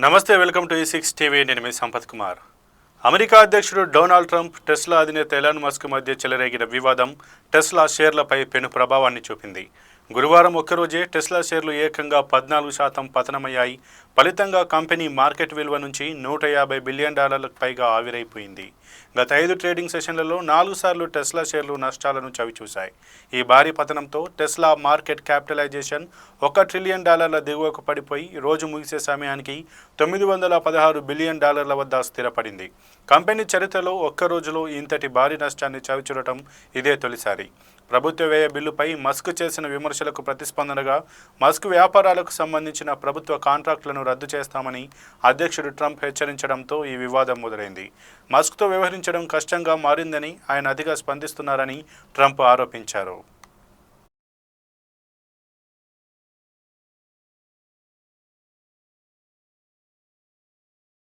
నమస్తే welcome to ఈ six TV నేను మీ సంపత్ కుమార్. అమెరికా అధ్యక్షుడు డొనాల్డ్ ట్రంప్ టెస్లా అధినేత ఎలాన్ మస్క్ మధ్య చెలరేగిన వివాదం టెస్లా షేర్లపై పెను ప్రభావాన్ని చూపింది. గురువారం ఒక్కరోజే టెస్లా షేర్లు ఏకంగా పద్నాలుగు శాతం పతనమయ్యాయి. ఫలితంగా కంపెనీ మార్కెట్ విలువ నుంచి నూట యాభై బిలియన్ డాలర్లకు పైగా ఆవిరైపోయింది. గత ఐదు ట్రేడింగ్ సెషన్లలో నాలుగు సార్లు టెస్లా షేర్లు నష్టాలను చవిచూశాయి. ఈ భారీ పతనంతో టెస్లా మార్కెట్ క్యాపిటలైజేషన్ ఒక ట్రిలియన్ డాలర్ల దిగువకు పడిపోయి రోజు ముగిసే సమయానికి తొమ్మిది వందల పదహారు బిలియన్ డాలర్ల వద్ద స్థిరపడింది. కంపెనీ చరిత్రలో ఒక్క రోజులో ఇంతటి భారీ నష్టాన్ని చవిచూడటం ఇదే తొలిసారి. ప్రభుత్వ వ్యయ బిల్లుపై మస్క్ చేసిన విమర్శలకు ప్రతిస్పందనగా మస్క్ వ్యాపారాలకు సంబంధించిన ప్రభుత్వ కాంట్రాక్టులను రద్దు చేస్తామని అధ్యక్షుడు ట్రంప్ హెచ్చరించడంతో ఈ వివాదం మొదలైంది. మస్క్తో వ్యవహరించడం కష్టంగా మారిందని ఆయన అతిగా స్పందిస్తున్నారని ట్రంప్ ఆరోపించారు.